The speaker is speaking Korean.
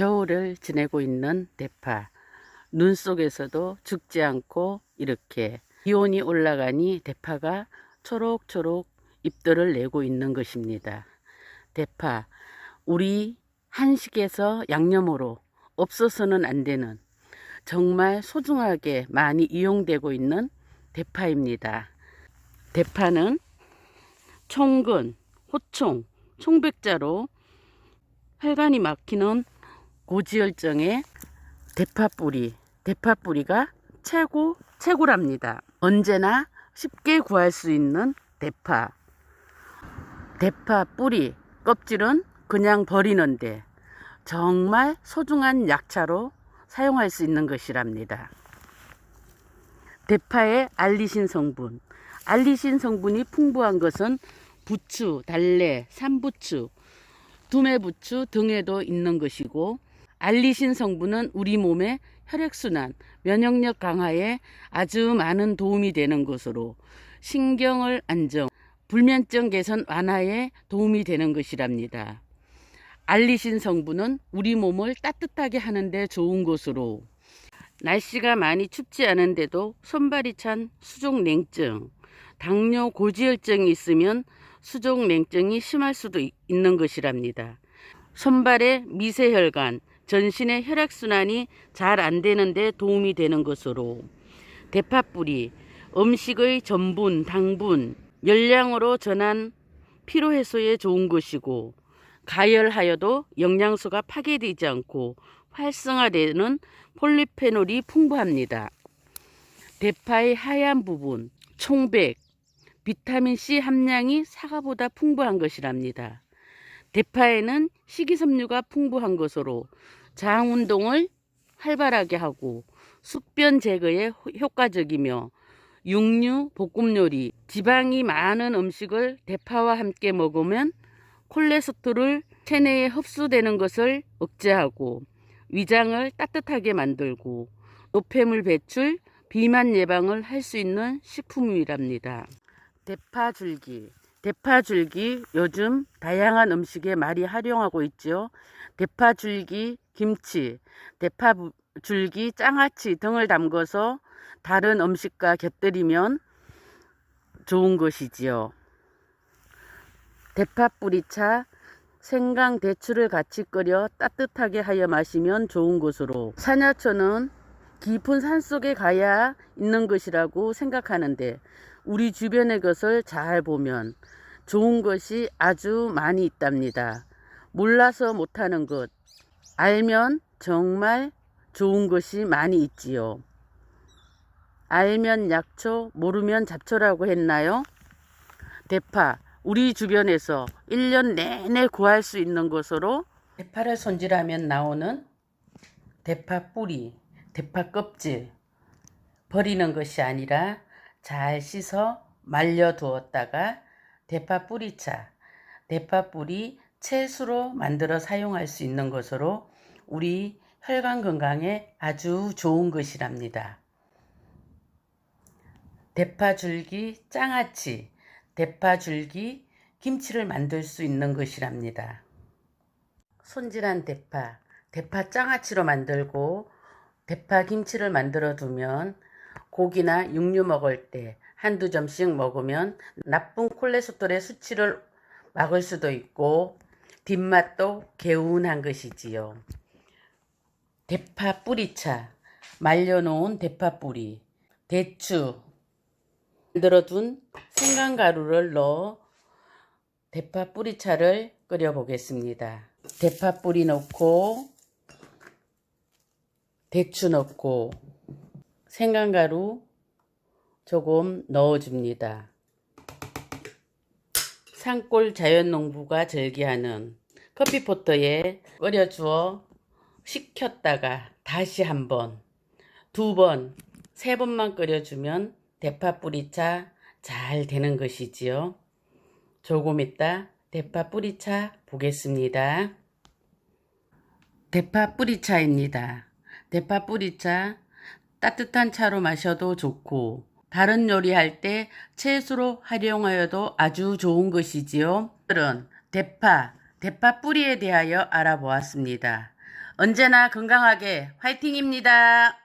겨울을 지내고 있는 대파. 눈 속에서도 죽지 않고 이렇게 기온이 올라가니 대파가 초록초록 잎들을 내고 있는 것입니다. 대파, 우리 한식에서 양념으로 없어서는 안 되는 정말 소중하게 많이 이용되고 있는 대파입니다. 대파는 총근, 호총, 총백자로 혈관이 막히는 고지혈증에 대파 뿌리, 대파 뿌리가 최고, 최고랍니다. 언제나 쉽게 구할 수 있는 대파. 대파 뿌리, 껍질은 그냥 버리는데 정말 소중한 약차로 사용할 수 있는 것이랍니다. 대파의 알리신 성분. 알리신 성분이 풍부한 것은 부추, 달래, 삼부추, 두매부추 등에도 있는 것이고 알리신 성분은 우리 몸의 혈액순환, 면역력 강화에 아주 많은 도움이 되는 것으로 신경을 안정, 불면증 개선 완화에 도움이 되는 것이랍니다. 알리신 성분은 우리 몸을 따뜻하게 하는데 좋은 것으로 날씨가 많이 춥지 않은데도 손발이 찬 수족 냉증, 당뇨 고지혈증이 있으면 수족 냉증이 심할 수도 있- 있는 것이랍니다. 손발의 미세혈관, 전신의 혈액순환이 잘 안 되는데 도움이 되는 것으로 대파뿌리, 음식의 전분, 당분, 열량으로 전한 피로 해소에 좋은 것이고 가열하여도 영양소가 파괴되지 않고 활성화되는 폴리페놀이 풍부합니다. 대파의 하얀 부분, 총백, 비타민C 함량이 사과보다 풍부한 것이랍니다. 대파에는 식이섬유가 풍부한 것으로 장 운동을 활발하게 하고 숙변 제거에 효- 효과적이며 육류, 볶음 요리, 지방이 많은 음식을 대파와 함께 먹으면 콜레스테롤 체내에 흡수되는 것을 억제하고 위장을 따뜻하게 만들고 노폐물 배출, 비만 예방을 할 수 있는 식품이랍니다. 대파 줄기. 대파 줄기 요즘 다양한 음식에 많이 활용하고 있죠. 대파 줄기, 김치, 대파 부- 줄기, 장아찌 등을 담궈서 다른 음식과 곁들이면 좋은 것이지요. 대파 뿌리차, 생강, 대추를 같이 끓여 따뜻하게 하여 마시면 좋은 것으로 산야초는 깊은 산 속에 가야 있는 것이라고 생각하는데 우리 주변의 것을 잘 보면 좋은 것이 아주 많이 있답니다. 몰라서 못하는 것, 알면 정말 좋은 것이 많이 있지요. 알면 약초, 모르면 잡초라고 했나요? 대파, 우리 주변에서 1년 내내 구할 수 있는 것으로 대파를 손질하면 나오는 대파 뿌리, 대파 껍질 버리는 것이 아니라 잘 씻어 말려 두었다가 대파 뿌리차, 대파 뿌리 채수로 만들어 사용할 수 있는 것으로 우리 혈관 건강에 아주 좋은 것이랍니다. 대파 줄기 장아찌, 대파 줄기 김치를 만들 수 있는 것이랍니다. 손질한 대파, 대파 장아찌로 만들고 대파 김치를 만들어 두면 고기나 육류 먹을 때 한두 점씩 먹으면 나쁜 콜레스테롤의 수치를 막을 수도 있고 뒷맛도 개운한 것이지요. 대파 뿌리차, 말려놓은 대파 뿌리, 대추, 만들어둔 생강가루를 넣어 대파 뿌리차를 끓여 보겠습니다. 대파 뿌리 넣고 대추 넣고 생강가루 조금 넣어줍니다. 산골 자연농부가 절기하는 커피포터에 끓여주어 식혔다가 다시 한 번, 두 번, 세 번만 끓여주면 대파 뿌리차 잘 되는 것이지요. 조금 있다 대파 뿌리차 보겠습니다. 대파 뿌리차입니다. 대파 뿌리차 따뜻한 차로 마셔도 좋고 다른 요리할 때 채소로 활용하여도 아주 좋은 것이지요. 대파, 대파 뿌리에 대하여 알아보았습니다. 언제나 건강하게 화이팅입니다.